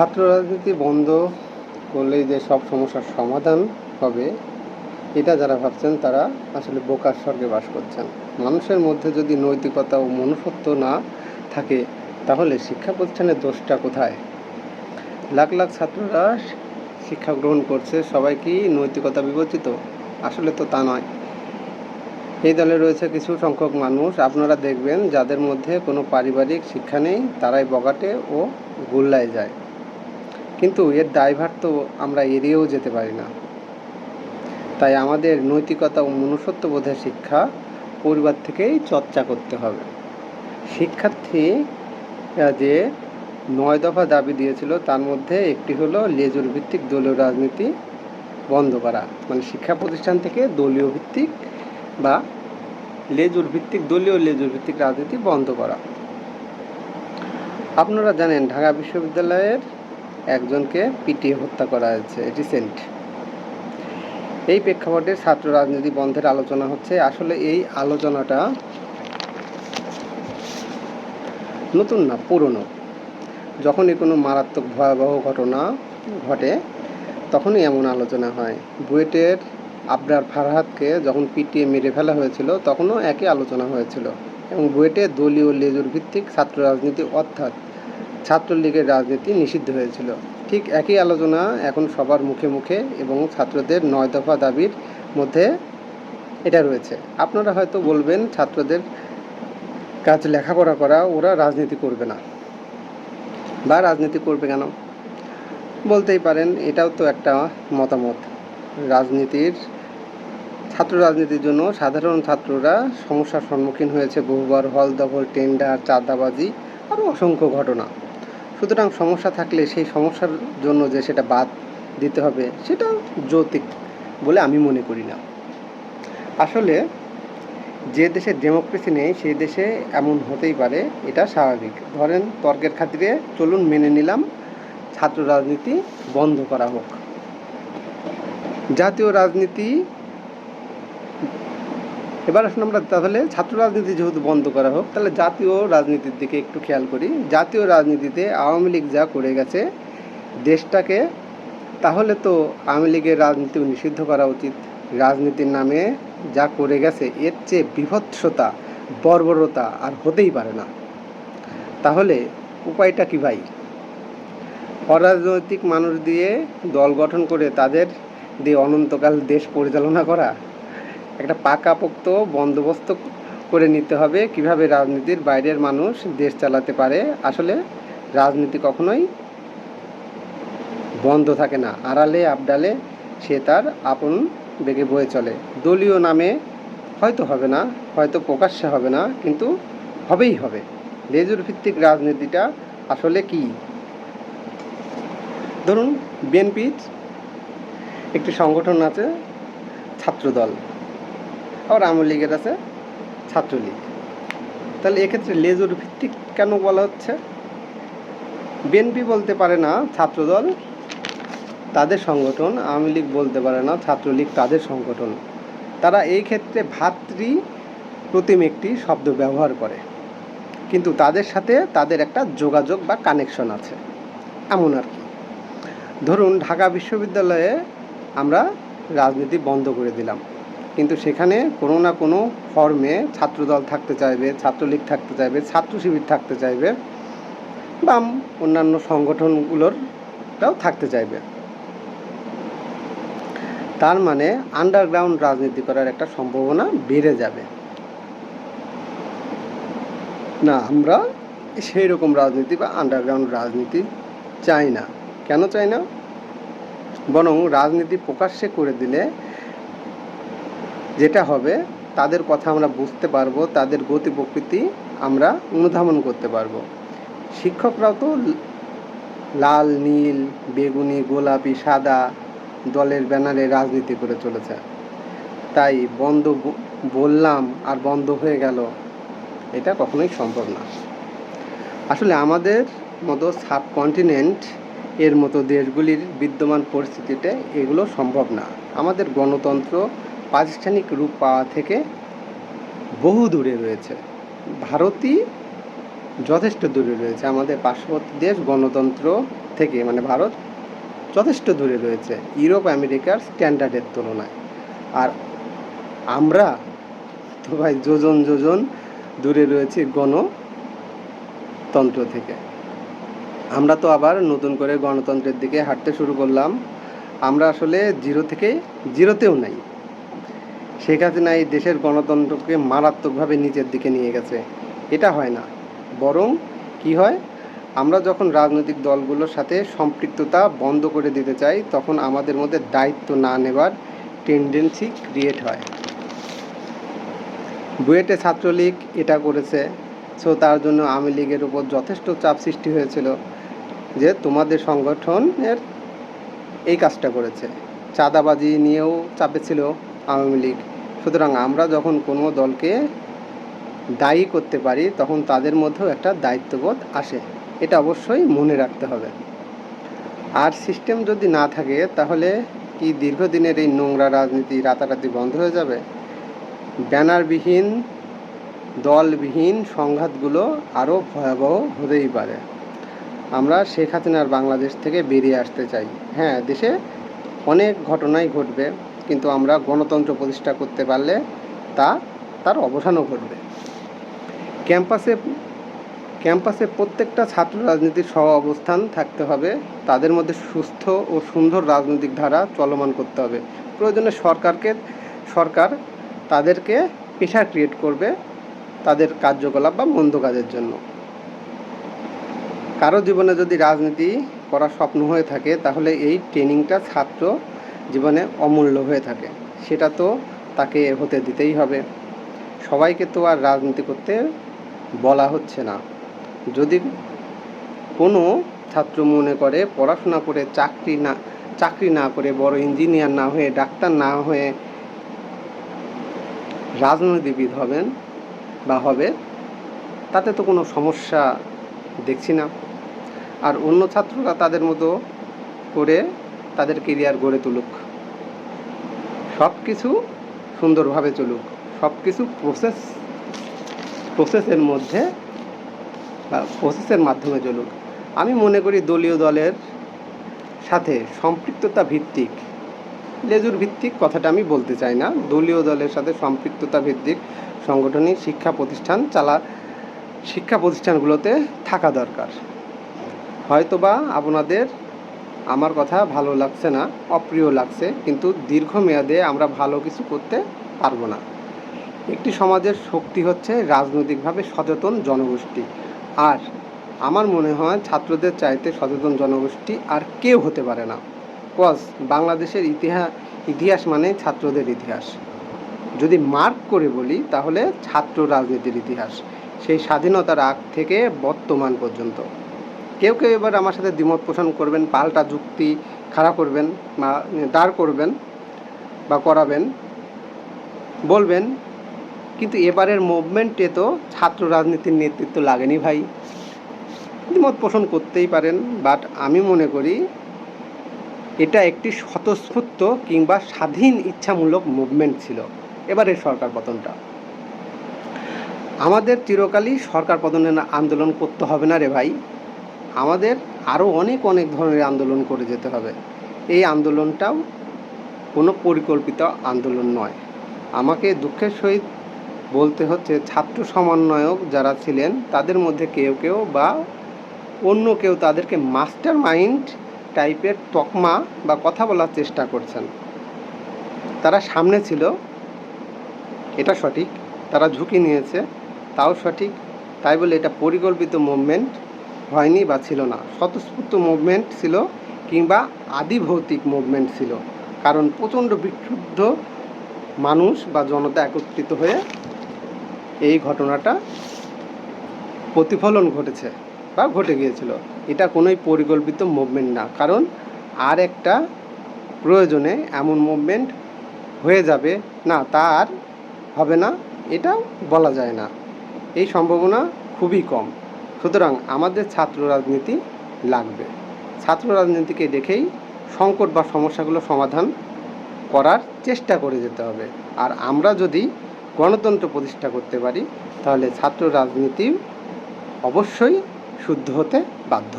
ছাত্র রাজনীতি বন্ধ করলেই যে সব সমস্যার সমাধান হবে, এটা যারা ভাবছেন তারা আসলে বোকার স্বর্গে বাস করছেন। মানুষের মধ্যে যদি নৈতিকতা ও মনুষ্যত্ব না থাকে, তাহলে শিক্ষা প্রতিষ্ঠানের দোষটা কোথায়? লাখ লাখ ছাত্ররা শিক্ষা গ্রহণ করছে, সবাই কি নৈতিকতা বিবর্জিত? আসলে তো তা নয়। এই দলে রয়েছে কিছু সংখ্যক মানুষ, আপনারা দেখবেন যাদের মধ্যে কোনো পারিবারিক শিক্ষা নেই, তারাই বগাটে ও গোল্লায় যায়। কিন্তু এর দায়ভার তো আমরা এড়িয়েও যেতে পারি না। তাই আমাদের নৈতিকতা ও মনুষ্যত্ববোধের শিক্ষা পরিবার থেকেই চর্চা করতে হবে। শিক্ষার্থী যে নয় দফা দাবি দিয়েছিল, তার মধ্যে একটি হলো লেজুর ভিত্তিক দলীয় রাজনীতি বন্ধ করা মানে শিক্ষা প্রতিষ্ঠান থেকে দলীয় ভিত্তিক বা লেজুর ভিত্তিক, দলীয় লেজুর ভিত্তিক রাজনীতি বন্ধ করা। আপনারা জানেন ঢাকা বিশ্ববিদ্যালয়ের একজনকে পিটিয়ে হত্যা করা হয়েছে রিসেন্ট এই প্রেক্ষাপটে ছাত্র রাজনীতি বন্ধের আলোচনা হচ্ছে। আসলে এই আলোচনাটা নতুন না, পুরনো। যখনই কোনো মারাত্মক ভয়াবহ ঘটনা ঘটে, তখনই এমন আলোচনা হয়। বুয়েটের আবরার ফারহাদকে যখন পিটিয়ে মেরে ফেলা হয়েছিল, তখনও একই আলোচনা হয়েছিল এবং বুয়েটে দলীয় লেজুর ভিত্তিক ছাত্র রাজনীতি অর্থাৎ ছাত্রলীগের রাজনীতি নিষিদ্ধ হয়েছিল। ঠিক একই আলোচনা এখন সবার মুখে মুখে এবং ছাত্রদের নয় দফা দাবির মধ্যে এটা রয়েছে। আপনারা হয়তো বলবেন, ছাত্রদের কাজ লেখাপড়া করা, ওরা রাজনীতি করবে না। বা রাজনীতি করবে কেন? বলতেই পারেন, এটাও তো একটা মতামত। রাজনীতির, ছাত্র রাজনীতির জন্য সাধারণ ছাত্ররা সমস্যার সম্মুখীন হয়েছে বহুবার, হল দখল, টেন্ডার, চাঁদাবাজি আরও অসংখ্য ঘটনা। সুতরাং সমস্যা থাকলে সেই সমস্যার জন্য যে সেটা বাদ দিতে হবে, সেটা যৌতিক বলে আমি মনে করি না। আসলে যে দেশে ডেমোক্রেসি নেই, সেই দেশে এমন হতেই পারে, এটা স্বাভাবিক। ধরেন তর্কের খাতিরে চলুন মেনে নিলাম, ছাত্র রাজনীতি বন্ধ করা হোক। জাতীয় রাজনীতি এবার আসুন আমরা তাহলে ছাত্র রাজনীতি যেহেতু বন্ধ করা হোক, তাহলে জাতীয় রাজনীতির দিকে একটু খেয়াল করি। জাতীয় রাজনীতিতে আওয়ামী লীগ যা করে গেছে দেশটাকে, তাহলে তো আওয়ামী লীগের রাজনীতিও নিষিদ্ধ করা উচিত। রাজনীতির নামে যা করে গেছে, এর চেয়ে বিভৎসতা, বর্বরতা আর হতেই পারে না। তাহলে উপায়টা কি ভাই? অরাজনৈতিক মানুষ দিয়ে দল গঠন করে তাদের দিয়ে অনন্তকাল দেশ পরিচালনা করা? একটা পাকাপোক্ত বন্দোবস্ত করে নিতে হবে কীভাবে রাজনীতির বাইরের মানুষ দেশ চালাতে পারে। আসলে রাজনীতি কখনোই বন্ধ থাকে না। আড়ালে আবডালে সে তার আপন বেগে বয়ে চলে। দলীয় নামে হয়তো হবে না, হয়তো প্রকাশ্যে হবে না, কিন্তু হবেই হবে। লেজুর ভিত্তিক রাজনীতিটা আসলে কি? ধরুন, বিএনপির একটি সংগঠন আছে, ছাত্রদল। আবার আওয়ামী লীগের আছে, ছাত্রলীগ। তাহলে এক্ষেত্রে লেজুর ভিত্তিক কেন বলা হচ্ছে? বিএনপি বলতে পারে না ছাত্রদল, তাদের সংগঠন, আওয়ামী লীগ বলতে পারে না ছাত্রলীগ, তাদের সংগঠন। তারা এই ক্ষেত্রে ভাতৃ প্রতিম একটি শব্দ ব্যবহার করে। কিন্তু তাদের সাথে তাদের একটা যোগাযোগ বা কানেকশন আছে। এমন আর কি। ধরুন ঢাকা বিশ্ববিদ্যালয়ে আমরা রাজনীতি বন্ধ করে দিলাম। কিন্তু সেখানে কোনো না কোনো ফর্মে ছাত্রদল থাকতে চাইবে, ছাত্রলীগ থাকতে চাইবে, ছাত্র শিবির থাকতে চাইবে, বা অন্যান্য সংগঠনগুলোরটাও থাকতে চাইবে। তার মানে আন্ডারগ্রাউন্ড রাজনীতি করার একটা সম্ভাবনা বেড়ে যাবে। না, আমরা সেই রকম রাজনীতি বা আন্ডারগ্রাউন্ড রাজনীতি চাই না। কেন চাই না? বরং রাজনীতি প্রকাশ্যে করে দিলে যেটা হবে, তাদের কথা আমরা বুঝতে পারব, তাদের গতি প্রকৃতি আমরা অনুধাবন করতে পারব। শিক্ষকরাও তো লাল, নীল, বেগুনি, গোলাপি, সাদা দলের ব্যানারে রাজনীতি করে চলেছে। তাই বন্ধ বললাম আর বন্ধ হয়ে গেল, এটা কখনোই সম্ভব না। আসলে আমাদের মতো সাবকন্টিনেন্ট এর মতো দেশগুলির বিদ্যমান পরিস্থিতিতে এগুলো সম্ভব না। আমাদের গণতন্ত্র প্রাতিষ্ঠানিক রূপ পাওয়া থেকে বহু দূরে রয়েছে। ভারতই যথেষ্ট দূরে রয়েছে। আমাদের পার্শ্ববর্তী দেশ, গণতন্ত্র থেকে মানে ভারত যথেষ্ট দূরে রয়েছে। ইউরোপ, আমেরিকার স্ট্যান্ডার্ডের তুলনায়। আর আমরা তো ভাই যোজন যোজন দূরে রয়েছে গণতন্ত্র থেকে। আমরা তো আবার নতুন করে গণতন্ত্রের দিকে হাঁটতে শুরু করলাম। আমরা আসলে জিরো থেকে, জিরোতেও নাই। শেখ হাসিনা এই দেশের গণতন্ত্রকে মারাত্মকভাবে নিচের দিকে নিয়ে গেছে। এটা হয় না। বরং কি হয়? আমরা যখন রাজনৈতিক দলগুলোর সাথে সম্পৃক্ততা বন্ধ করে দিতে চাই, তখন আমাদের মধ্যে দায়িত্ব না নেবার টেন্ডেন্সি ক্রিয়েট হয়। বুয়েটে ছাত্রলীগ এটা করেছে। সো তার জন্য আওয়ামী লীগের উপর যথেষ্ট চাপ সৃষ্টি হয়েছিল যে তোমাদের সংগঠনের এই কাজটা করেছে। চাঁদাবাজি নিয়েও চাপে ছিল আওয়ামী লীগ। সুতরাং আমরা যখন কোনো দলকে দায়ী করতে পারি, তখন তাদের মধ্যেও একটা দায়িত্ববোধ আসে। এটা অবশ্যই মনে রাখতে হবে। আর সিস্টেম যদি না থাকে, তাহলে কি দীর্ঘদিনের এই নোংরা রাজনীতি, রাতারাতি বন্ধ হয়ে যাবে? ব্যানারবিহীন, দলবিহীন সংঘাতগুলো আরও ভয়াবহ হতেই পারে। আমরা শেখ হাসিনার বাংলাদেশ থেকে বেরিয়ে আসতে চাই। হ্যাঁ দেশে অনেক ঘটনাই ঘটবে। কিন্তু আমরা গণতন্ত্র প্রতিষ্ঠা করতে পারলে তা, তার অবসানও ঘটবে। ক্যাম্পাসে ক্যাম্পাসে প্রত্যেকটা ছাত্র রাজনীতির সহ অবস্থান থাকতে হবে। তাদের মধ্যে সুস্থ ও সুন্দর রাজনৈতিক ধারা চলমান করতে হবে। প্রয়োজনে সরকারকে, সরকার তাদেরকে পেশা ক্রিয়েট করবে তাদের কার্যকলাপ বা মন্দ কাজের জন্য। কারও জীবনে যদি রাজনীতি করার স্বপ্ন হয়ে থাকে, তাহলে এই ট্রেনিংটা ছাত্র জীবনে অমূল্য হয়ে থাকে। সেটা তো তাকে হতে দিতেই হবে। সবাইকে তো আর রাজনীতি করতে বলা হচ্ছে না। যদি কোনো ছাত্র মনে করে পড়াশোনা করে চাকরি না চাকরি না করে, বড় ইঞ্জিনিয়ার না হয়ে, ডাক্তার না হয়ে রাজনীতিবিদ হবেন বা হবে, তাতে তো কোনো সমস্যা দেখছি না। আর অন্য ছাত্ররা তাদের মতো করে তাদের কেরিয়ার গড়ে তুলুক। সব কিছু সুন্দরভাবে চলুক। সব কিছু প্রসেস প্রসেসের মধ্যে বা প্রসেসের মাধ্যমে চলুক। আমি মনে করি দলীয় দলের সাথে সম্পৃক্ততা ভিত্তিক, লেজুর ভিত্তিক কথাটা আমি বলতে চাই না। দলীয় দলের সাথে সম্পৃক্ততা ভিত্তিক সাংগঠনিক শিক্ষা প্রতিষ্ঠান চালা, শিক্ষা প্রতিষ্ঠানগুলোতে থাকা দরকার। হয়তোবা আপনাদের আমার কথা ভালো লাগছে না, অপ্রিয় লাগছে, কিন্তু দীর্ঘমেয়াদে আমরা ভালো কিছু করতে পারব না। একটি সমাজের শক্তি হচ্ছে রাজনৈতিকভাবে সচেতন জনগোষ্ঠী। আর আমার মনে হয় ছাত্রদের চাইতে সচেতন জনগোষ্ঠী আর কেউ হতে পারে না। কজ বাংলাদেশের ইতিহাস ইতিহাস মানে ছাত্রদের ইতিহাস। যদি মার্ক করে বলি, তাহলে ছাত্র রাজনীতির ইতিহাস। সেই স্বাধীনতার আগ থেকে বর্তমান পর্যন্ত। কেউ কেউ এবার আমার সাথে দ্বিমত পোষণ করবেন, পাল্টা যুক্তি খাড়া করবেন বা দাঁড় করবেন বা করাবেন, বলবেন, কিন্তু এবারের মুভমেন্টে তো ছাত্র রাজনীতির নেতৃত্ব লাগেনি ভাই। দ্বিমত পোষণ করতেই পারেন বাট আমি মনে করি এটা একটি স্বতঃস্ফূর্ত কিংবা স্বাধীন ইচ্ছামূলক মুভমেন্ট ছিল এবারের সরকার পতনটা। আমাদের চিরকালই সরকার পতনের আন্দোলন করতে হবে না রে ভাই। আমাদের আরও অনেক অনেক ধরনের আন্দোলন করে যেতে হবে। এই আন্দোলনটাও কোনো পরিকল্পিত আন্দোলন নয়। আমাকে দুঃখের সহিত বলতে হচ্ছে, ছাত্র সমন্বয়ক যারা ছিলেন, তাদের মধ্যে কেউ কেউ বা অন্য কেউ তাদেরকে মাস্টার মাইন্ড টাইপের তকমা বা কথা বলার চেষ্টা করছেন। তারা সামনে ছিল, এটা সঠিক, তারা ঝুঁকি নিয়েছে, তাও সঠিক, তাই বলে এটা পরিকল্পিত মুভমেন্ট হয়নি বা ছিল না। স্বতঃস্ফূর্ত মুভমেন্ট ছিল কিংবা আদিভৌতিক মুভমেন্ট ছিল। কারণ প্রচণ্ড বিক্ষুব্ধ মানুষ বা জনতা একত্রিত হয়ে এই ঘটনাটা প্রতিফলন ঘটেছে বা ঘটে গিয়েছিল। এটা কোনোই পরিকল্পিত মুভমেন্ট না। কারণ আর একটা প্রয়োজনে এমন মুভমেন্ট হয়ে যাবে না, তা আর হবে না, এটাও বলা যায় না। এই সম্ভাবনা খুবই কম। সুতরাং আমাদের ছাত্র রাজনীতি লাগবে। ছাত্র রাজনীতিকে দেখেই সংকট বা সমস্যাগুলো সমাধান করার চেষ্টা করে যেতে হবে। আর আমরা যদি গণতন্ত্র প্রতিষ্ঠা করতে পারি, তাহলে ছাত্র রাজনীতি অবশ্যই শুদ্ধ হতে বাধ্য।